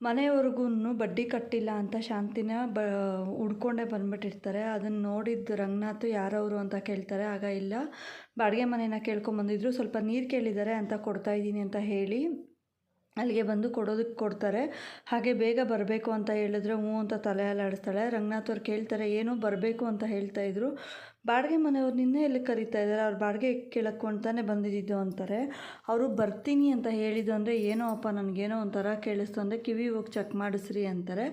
ಮನೆಯವ್ರಿಗೂ ಬಡ್ಡಿ ಕಟ್ಟಿಲ್ಲ ಅಂತ ಶಾಂತಿನ ಬ, ಹುಡ್ಕೊಂಡೇ ಬಂದ್ಬಿಟ್ಟಿರ್ತಾರೆ. ಅದನ್ನು ನೋಡಿದ್ದು ರಂಗನಾಥ್ ಯಾರವರು ಅಂತ ಕೇಳ್ತಾರೆ. ಆಗ ಇಲ್ಲ, ಬಾಡಿಗೆ ಮನೇನ ಕೇಳ್ಕೊಂಬಂದಿದ್ರು. ಸ್ವಲ್ಪ ನೀರು ಕೇಳಿದ್ದಾರೆ ಅಂತ ಕೊಡ್ತಾ ಇದ್ದೀನಿ ಅಂತ ಹೇಳಿ ಅಲ್ಲಿಗೆ ಬಂದು ಕೊಡೋದಕ್ಕೆ ಕೊಡ್ತಾರೆ. ಹಾಗೆ ಬೇಗ ಬರಬೇಕು ಅಂತ ಹೇಳಿದ್ರೆ ಹ್ಞೂ ಅಂತ ತಲೆ ಅಲ್ಲಾಡಿಸ್ತಾಳೆ. ರಂಗನಾಥ್ ಅವ್ರು ಕೇಳ್ತಾರೆ, ಏನು ಬರಬೇಕು ಅಂತ ಹೇಳ್ತಾ ಇದ್ರು. ಬಾಡಿಗೆ ಮನೆಯವ್ರು ನಿನ್ನೆ ಎಲ್ಲಿ ಕರೀತಾ ಇದ್ದಾರೆ? ಅವ್ರು ಬಾಡಿಗೆ ಕೇಳಕ್ಕೆ ಅಂತಾನೆ ಬಂದಿದ್ದು ಅಂತಾರೆ. ಅವರು ಬರ್ತೀನಿ ಅಂತ ಹೇಳಿದ್ದು ಅಂದರೆ ಏನೋ ಅಪ್ಪ ನನಗೇನೋ ಒಂಥರ ಕೇಳಿಸ್ತು ಅಂದರೆ ಕಿವಿ ಹೋಗಿ ಚೆಕ್ ಮಾಡಿಸ್ರಿ ಅಂತಾರೆ.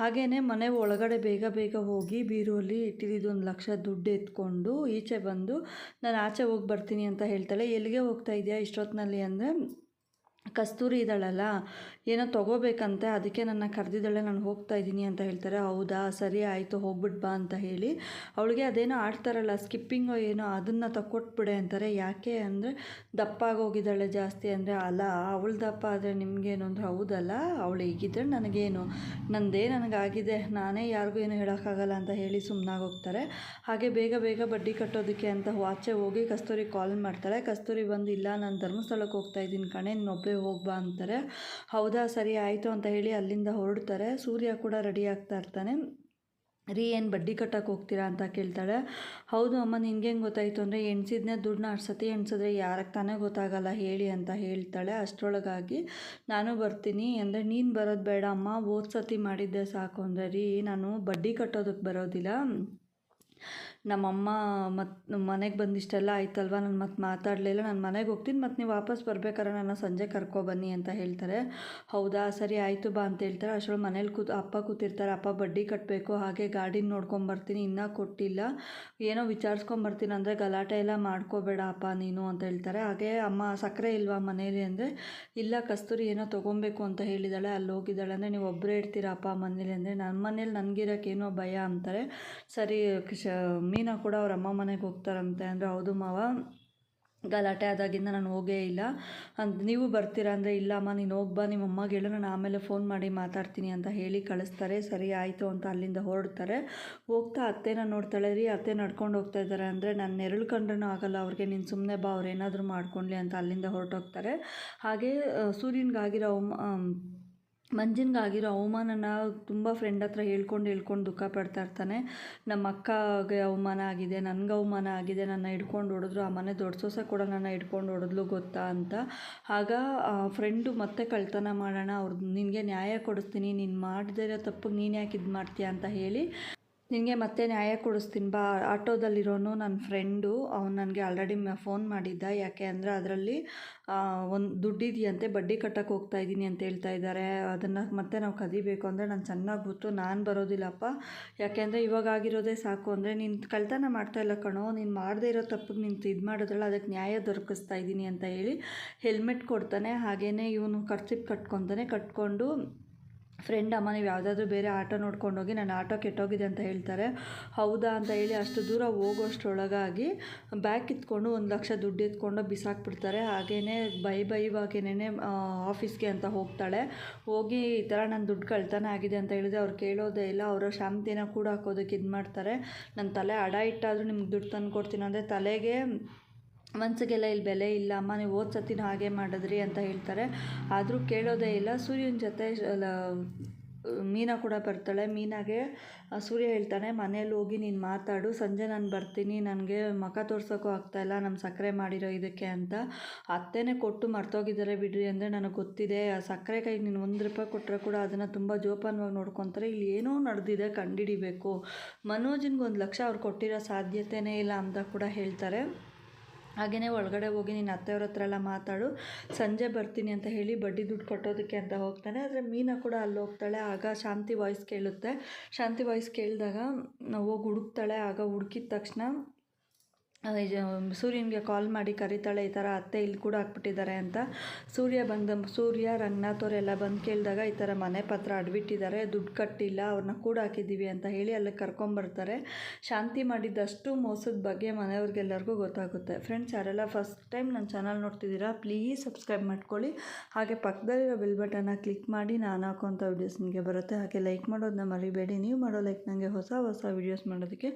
ಹಾಗೇ ಮನೆ ಒಳಗಡೆ ಬೇಗ ಬೇಗ ಹೋಗಿ ಬೀರುವಲ್ಲಿ ಇಟ್ಟಿದ್ದು ಒಂದು ಲಕ್ಷ ದುಡ್ಡು ಎತ್ಕೊಂಡು ಈಚೆ ಬಂದು, ನಾನು ಆಚೆ ಹೋಗಿ ಬರ್ತೀನಿ ಅಂತ ಹೇಳ್ತಾಳೆ. ಎಲ್ಲಿಗೆ ಹೋಗ್ತಾ ಇದೆಯಾ ಇಷ್ಟೊತ್ತಿನಲ್ಲಿ ಅಂದರೆ ಕಸ್ತೂರಿ ಇದ್ದಾಳಲ್ಲ, ಏನೋ ತೊಗೋಬೇಕಂತೆ, ಅದಕ್ಕೆ ನನ್ನ ಕರೆದಿದ್ದಾಳೆ, ನಾನು ಹೋಗ್ತಾ ಇದ್ದೀನಿ ಅಂತ ಹೇಳ್ತಾರೆ. ಹೌದಾ, ಸರಿ ಆಯಿತು ಹೋಗ್ಬಿಟ್ಟು ಬಾ ಅಂತ ಹೇಳಿ. ಅವಳಿಗೆ ಅದೇನೋ ಆಡ್ತಾರಲ್ಲ, ಸ್ಕಿಪ್ಪಿಂಗೋ ಏನೋ, ಅದನ್ನು ತಕ್ಕೊಟ್ಬಿಡೆ ಅಂತಾರೆ. ಯಾಕೆ ಅಂದರೆ ದಪ್ಪ ಆಗೋಗಿದ್ದಾಳೆ ಜಾಸ್ತಿ ಅಂದರೆ, ಅಲ್ಲ, ಅವಳು ದಪ್ಪ ಆದರೆ ನಿಮಗೇನು ಅಂದರೆ ಹೌದಲ್ಲ, ಅವಳು ಹೀಗಿದ್ರೆ ನನಗೇನು, ನಂದೇ ನನಗಾಗಿದೆ, ನಾನೇ ಯಾರಿಗೂ ಏನು ಹೇಳೋಕ್ಕಾಗಲ್ಲ ಅಂತ ಹೇಳಿ ಸುಮ್ಮನಾಗೋಗ್ತಾರೆ ಹಾಗೆ ಬೇಗ ಬೇಗ ಬಡ್ಡಿ ಕಟ್ಟೋದಕ್ಕೆ ಅಂತ ಆಚೆ ಹೋಗಿ ಕಸ್ತೂರಿ ಕಾಲ್ ಮಾಡ್ತಾಳೆ. ಕಸ್ತೂರಿ ಬಂದು, ಇಲ್ಲ, ನಾನು ಧರ್ಮಸ್ಥಳಕ್ಕೆ ಹೋಗ್ತಾ ಇದ್ದೀನಿ ಕಣೆ ನೊಬ್ಬೆ ಹೋಗ್ಬಾ ಅಂತಾರೆ. ಹೌದಾ, ಸರಿ ಆಯಿತು ಅಂತ ಹೇಳಿ ಅಲ್ಲಿಂದ ಹೊರಡ್ತಾರೆ. ಸೂರ್ಯ ಕೂಡ ರೆಡಿ ಆಗ್ತಾ ಇರ್ತಾನೆ. ರೀ, ಏನು ಬಡ್ಡಿ ಕಟ್ಟಕ್ಕೆ ಹೋಗ್ತೀರಾ ಅಂತ ಕೇಳ್ತಾಳೆ. ಹೌದು ಅಮ್ಮ, ನಿನ್ಗೆ ಗೊತ್ತಾಯಿತು ಅಂದರೆ ಎಣ್ಸಿದ್ನೇ ದುಡ್ಡನ್ನ ಅಷ್ಟು ಸತಿ ಎಣ್ಸಿದ್ರೆ ಯಾರಿಗೆ ತಾನೇ ಗೊತ್ತಾಗಲ್ಲ ಹೇಳಿ ಅಂತ ಹೇಳ್ತಾಳೆ. ಅಷ್ಟರೊಳಗಾಗಿ ನಾನು ಬರ್ತೀನಿ ಅಂದರೆ ನೀನು ಬರೋದು ಬೇಡ ಅಮ್ಮ ಓದ್ಸತಿ ಸತಿ ಮಾಡಿದ್ದೆ ಸಾಕು ಅಂದರೆ ರೀ, ನಾನು ಬಡ್ಡಿ ಕಟ್ಟೋದಕ್ಕೆ ಬರೋದಿಲ್ಲ. ನಮ್ಮಮ್ಮ ಮತ್ತು ಮನೆಗೆ ಬಂದಿಷ್ಟೆಲ್ಲ ಆಯ್ತಲ್ವ? ನಾನು ಮತ್ತೆ ಮಾತಾಡಲಿಲ್ಲ ನಾನು ಮನೆಗೆ ಹೋಗ್ತೀನಿ ಮತ್ತು ನೀವು ವಾಪಸ್ ಬರ್ಬೇಕಾದ್ರೆ ನನ್ನ ಸಂಜೆ ಕರ್ಕೊಬನ್ನಿ ಅಂತ ಹೇಳ್ತಾರೆ. ಹೌದಾ, ಸರಿ ಆಯಿತು ಬಾ ಅಂತ ಹೇಳ್ತಾರೆ. ಅಷ್ಟರೊಳಗೆ ಮನೇಲಿ ಕೂತು ಅಪ್ಪ ಕೂತಿರ್ತಾರೆ. ಅಪ್ಪ ಬಡ್ಡಿ ಕಟ್ಟಬೇಕು ಹಾಗೆ ಗಾಡಿನ ನೋಡ್ಕೊಂಬರ್ತೀನಿ ಇನ್ನೂ ಕೊಟ್ಟಿಲ್ಲ. ಏನೋ ವಿಚಾರಿಸ್ಕೊಂಬರ್ತೀನಿ ಅಂದರೆ ಗಲಾಟೆ ಎಲ್ಲ ಮಾಡ್ಕೋಬೇಡ ಅಪ್ಪ ನೀನು ಅಂತ ಹೇಳ್ತಾರೆ. ಹಾಗೆ ಅಮ್ಮ ಸಕ್ಕರೆ ಇಲ್ವಾ ಮನೇಲಿ ಅಂದರೆ, ಇಲ್ಲ ಕಸ್ತೂರಿ ಏನೋ ತೊಗೊಬೇಕು ಅಂತ ಹೇಳಿದಾಳೆ. ಅಲ್ಲಿ ಹೋಗಿದ್ದಾಳೆ ಅಂದರೆ ನೀವು ಒಬ್ಬರೇ ಇರ್ತೀರಾ ಅಪ್ಪ ಮನೇಲಿ ಅಂದರೆ? ನನ್ನ ಮನೇಲಿ ನನಗಿರೋಕ್ಕೇನೋ ಭಯ ಅಂತಾರೆ. ಸರಿ ಮೀನಾ ಕೂಡ ಅವ್ರ ಅಮ್ಮ ಮನೆಗೆ ಹೋಗ್ತಾರಂತೆ ಅಂದರೆ, ಹೌದು ಮಾವ, ಗಲಾಟೆ ಆದಾಗಿಂದ ನಾನು ಹೋಗೇ ಇಲ್ಲ. ಅಂತ ನೀವು ಬರ್ತೀರಾ ಅಂದರೆ, ಇಲ್ಲ ಅಮ್ಮ, ನೀನು ಹೋಗ್ಬಾ ನಿಮ್ಮ ಅಮ್ಮಗೆ ಹೇಳು, ನಾನು ಆಮೇಲೆ ಫೋನ್ ಮಾಡಿ ಮಾತಾಡ್ತೀನಿ ಅಂತ ಹೇಳಿ ಕಳಿಸ್ತಾರೆ. ಸರಿ ಆಯಿತು ಅಂತ ಅಲ್ಲಿಂದ ಹೊರಡ್ತಾರೆ. ಹೋಗ್ತಾ ಅತ್ತೆನ ನೋಡ್ತಾಳೆ, ರೀ, ಅತ್ತೆ ನಡ್ಕೊಂಡು ಹೋಗ್ತಾ ಇದ್ದಾರೆ ಅಂದರೆ, ನಾನು ನೆರಳು ಕಂಡ್ರೂ ಆಗಲ್ಲ, ಅವ್ರಿಗೆ ನೀನು ಸುಮ್ಮನೆ ಬಾ, ಅವ್ರು ಏನಾದರೂ ಅಂತ ಅಲ್ಲಿಂದ ಹೊರಟೋಗ್ತಾರೆ. ಹಾಗೆ ಸೂರ್ಯನಿಗಾಗಿರೋ ಮಂಜಿನ್ಗಾಗಿರೋ ಅವಮಾನನ ತುಂಬ ಫ್ರೆಂಡ್ ಹತ್ರ ಹೇಳ್ಕೊಂಡು ಹೇಳ್ಕೊಂಡು ದುಃಖ ಪಡ್ತಾ ಇರ್ತಾನೆ. ನಮ್ಮ ಅಕ್ಕಗೆ ಅವಮಾನ ಆಗಿದೆ, ನನಗೆ ಅವಮಾನ ಆಗಿದೆ, ನನ್ನ ಹಿಡ್ಕೊಂಡು ಹೊಡೆದ್ರು, ಆ ಮನೆ ದೊಡ್ಡ ಸೊಸೆ ಕೂಡ ನನ್ನ ಹಿಡ್ಕೊಂಡು ಹೊಡೆದ್ಲು ಗೊತ್ತಾ ಅಂತ. ಆಗ ಫ್ರೆಂಡು ಮತ್ತೆ ಕಳ್ತನ ಮಾಡೋಣ ಅವ್ರದ್ದು ನಿನಗೆ ನ್ಯಾಯ ಕೊಡಿಸ್ತೀನಿ, ನೀನು ಮಾಡದೇ ಇರೋ ತಪ್ಪಿಗೆ ನೀನು ಯಾಕೆ ಇದು ಮಾಡ್ತೀಯ ಅಂತ ಹೇಳಿ ನಿನಗೆ ಮತ್ತೆ ನ್ಯಾಯ ಕೊಡಿಸ್ತೀನಿ ಬಾ, ಆಟೋದಲ್ಲಿರೋನು ನನ್ನ ಫ್ರೆಂಡು ಅವ್ನು ನನಗೆ ಆಲ್ರೆಡಿ ಫೋನ್ ಮಾಡಿದ್ದ. ಯಾಕೆ ಅಂದರೆ ಅದರಲ್ಲಿ ಒಂದು ದುಡ್ಡಿದೆಯಂತೆ ಬಡ್ಡಿ ಕಟ್ಟಕ್ಕೆ ಹೋಗ್ತಾ ಇದ್ದೀನಿ ಅಂತ ಹೇಳ್ತಾ ಇದ್ದಾರೆ ಅದನ್ನು ಮತ್ತೆ ನಾವು ಕದಿಬೇಕು ಅಂದರೆ ನಾನು ಚೆನ್ನಾಗಿ ಗೊತ್ತು, ನಾನು ಬರೋದಿಲ್ಲಪ್ಪ. ಯಾಕೆಂದರೆ ಇವಾಗ ಆಗಿರೋದೇ ಸಾಕು ಅಂದರೆ ನೀನು ಕಳ್ತನ ಮಾಡ್ತಾ ಇಲ್ಲ ಕಣೋ, ನೀನು ಮಾಡದೇ ಇರೋ ತಪ್ಪಿಗೆ ನೀನು ಇದು ಮಾಡಿದ್ರಲ್ಲ ಅದಕ್ಕೆ ನ್ಯಾಯ ದೊರಕಿಸ್ತಾ ಇದ್ದೀನಿ ಅಂತ ಹೇಳಿ ಹೆಲ್ಮೆಟ್ ಕೊಡ್ತಾನೆ. ಹಾಗೆಯೇ ಇವನು ಖರ್ಚಿಗೆ ಕಟ್ಕೊತಾನೆ. ಕಟ್ಕೊಂಡು ಫ್ರೆಂಡ್ ಅಮ್ಮ, ನೀವು ಯಾವುದಾದ್ರೂ ಬೇರೆ ಆಟೋ ನೋಡ್ಕೊಂಡೋಗಿ ನನ್ನ ಆಟೋ ಕೆಟ್ಟೋಗಿದೆ ಅಂತ ಹೇಳ್ತಾರೆ. ಹೌದಾ ಅಂತ ಹೇಳಿ ಅಷ್ಟು ದೂರ ಹೋಗೋಷ್ಟರೊಳಗಾಗಿ ಬ್ಯಾಗ್ ಕಿತ್ಕೊಂಡು ಒಂದು ಲಕ್ಷ ದುಡ್ಡು ಎತ್ಕೊಂಡು ಬಿಸಾಕ್ಬಿಡ್ತಾರೆ. ಹಾಗೇ ಬೈ ಬೈವಾಗೇನೆ ಆಫೀಸ್ಗೆ ಅಂತ ಹೋಗ್ತಾಳೆ. ಹೋಗಿ ಈ ಥರ ನನ್ನ ದುಡ್ಡು ಕಳ್ತನ ಆಗಿದೆ ಅಂತ ಹೇಳಿದ್ರೆ ಅವ್ರು ಕೇಳೋದೇ ಇಲ್ಲ. ಅವರ ಶಾಂತಿನ ಕೂಡ ಹಾಕೋದಕ್ಕೆ ಇದು ಮಾಡ್ತಾರೆ ನನ್ನ ತಲೆ ಅಡ ಇಟ್ಟಾದರೂ ನಿಮ್ಗೆ ದುಡ್ಡು ತಂದು ಕೊಡ್ತೀನಿ ಅಂದರೆ ತಲೆಗೆ ಮನ್ಸಿಗೆಲ್ಲ ಇಲ್ಲಿ ಬೆಲೆ ಇಲ್ಲ, ಅಮ್ಮ ನೀವು ಹೋದ ಹಾಗೆ ಮಾಡಿದ್ರಿ ಅಂತ ಹೇಳ್ತಾರೆ. ಆದರೂ ಕೇಳೋದೇ ಇಲ್ಲ. ಸೂರ್ಯನ ಜೊತೆ ಮೀನಾ ಕೂಡ ಬರ್ತಾಳೆ. ಮೀನಾಗೆ ಸೂರ್ಯ ಹೇಳ್ತಾನೆ ಮನೇಲಿ ಹೋಗಿ ನೀನು ಮಾತಾಡು. ಸಂಜೆ ನಾನು ಬರ್ತೀನಿ. ನನಗೆ ಮುಖ ತೋರ್ಸೋಕ್ಕೂ ಆಗ್ತಾಯಿಲ್ಲ ನಮ್ಮ ಸಕ್ಕರೆ ಮಾಡಿರೋ ಇದಕ್ಕೆ ಅಂತ. ಅತ್ತೆನೇ ಕೊಟ್ಟು ಮರ್ತೋಗಿದ್ದಾರೆ ಬಿಡ್ರಿ ಅಂದರೆ ನನಗೆ ಗೊತ್ತಿದೆ. ಆ ಸಕ್ಕರೆ ಕೈಗೆ ನೀನು ಒಂದು ರೂಪಾಯಿ ಕೊಟ್ಟರೆ ಕೂಡ ಅದನ್ನು ತುಂಬ ಜೋಪಾನವಾಗಿ ನೋಡ್ಕೊತಾರೆ. ಇಲ್ಲಿ ಏನೋ ನಡೆದಿದೆ ಕಂಡುಹಿಡಿಬೇಕು ಮನೋಜಿನ್ಗೆ ಒಂದು ಲಕ್ಷ ಅವ್ರು ಕೊಟ್ಟಿರೋ ಸಾಧ್ಯತೆಯೇ ಇಲ್ಲ ಅಂತ ಕೂಡ ಹೇಳ್ತಾರೆ. ಹಾಗೆಯೇ ಒಳಗಡೆ ಹೋಗಿ ನಿನ್ನ ಅತ್ತೆಯವ್ರ ಹತ್ರ ಎಲ್ಲ ಮಾತಾಡು. ಸಂಜೆ ಬರ್ತೀನಿ ಅಂತ ಹೇಳಿ ಬಡ್ಡಿ ದುಡ್ಡು ಕಟ್ಟೋದಕ್ಕೆ ಅಂತ ಹೋಗ್ತಾನೆ. ಆದರೆ ಮೀನಾ ಕೂಡ ಅಲ್ಲಿ ಹೋಗ್ತಾಳೆ. ಆಗ ಶಾಂತಿ ವಾಯ್ಸ್ ಕೇಳುತ್ತೆ. ಶಾಂತಿ ವಾಯ್ಸ್ ಕೇಳಿದಾಗ ಹೋಗಿ ಹುಡುಕ್ತಾಳೆ ಆಗ ಹುಡುಕಿದ ತಕ್ಷಣ ಸೂರ್ಯನಿಗೆ ಕಾಲ್ ಮಾಡಿ ಕರಿತಾಳೆ, ಈ ಥರ ಅತ್ತೆ ಇಲ್ಲಿ ಕೂಡ ಹಾಕ್ಬಿಟ್ಟಿದ್ದಾರೆ ಅಂತ. ಸೂರ್ಯ ಬಂದ, ಸೂರ್ಯ, ರಂಗನಾಥ್ ಅವರೆಲ್ಲ ಬಂದು ಕೇಳಿದಾಗ ಈ ಥರ ಮನೆ ಪತ್ರ ಅಡ್ಬಿಟ್ಟಿದ್ದಾರೆ, ದುಡ್ಡು ಕಟ್ಟಿಲ್ಲ, ಅವ್ರನ್ನ ಕೂಡ ಹಾಕಿದ್ದೀವಿ ಅಂತ ಹೇಳಿ ಅಲ್ಲಿ ಕರ್ಕೊಂಬರ್ತಾರೆ. ಶಾಂತಿ ಮಾಡಿದ್ದಷ್ಟು ಮೋಸದ ಬಗ್ಗೆ ಮನೆಯವ್ರಿಗೆಲ್ಲರಿಗೂ ಗೊತ್ತಾಗುತ್ತೆ. ಫ್ರೆಂಡ್ಸ್ ಯಾರೆಲ್ಲ ಫಸ್ಟ್ ಟೈಮ್ ನನ್ನ ಚಾನಲ್ ನೋಡ್ತಿದ್ದೀರಾ ಪ್ಲೀಸ್ ಸಬ್ಸ್ಕ್ರೈಬ್ ಮಾಡ್ಕೊಳ್ಳಿ. ಹಾಗೆ ಪಕ್ಕದಲ್ಲಿರೋ ಬೆಲ್ ಬಟನ್ನ ಕ್ಲಿಕ್ ಮಾಡಿ, ನಾನು ಹಾಕೋಂಥ ವೀಡಿಯೋಸ್ ನಿಮಗೆ ಬರುತ್ತೆ. ಹಾಗೆ ಲೈಕ್ ಮಾಡೋದನ್ನ ಮರಿಬೇಡಿ. ನೀವು ಮಾಡೋ ಲೈಕ್ ನನಗೆ ಹೊಸ ಹೊಸ ವೀಡಿಯೋಸ್ ಮಾಡೋದಕ್ಕೆ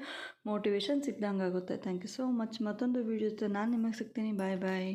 ಮೋಟಿವೇಶನ್ ಸಿಗ್ದಂಗೆ ಆಗುತ್ತೆ ಥ್ಯಾಂಕ್ ಯು ಸೋ ಮಚ್ ಮತ್ತೊಂದು ವೀಡಿಯೋಸ್ ನಾನು ನಿಮಗೆ ಸಿಗ್ತೀನಿ. ಬಾಯ್ ಬಾಯ್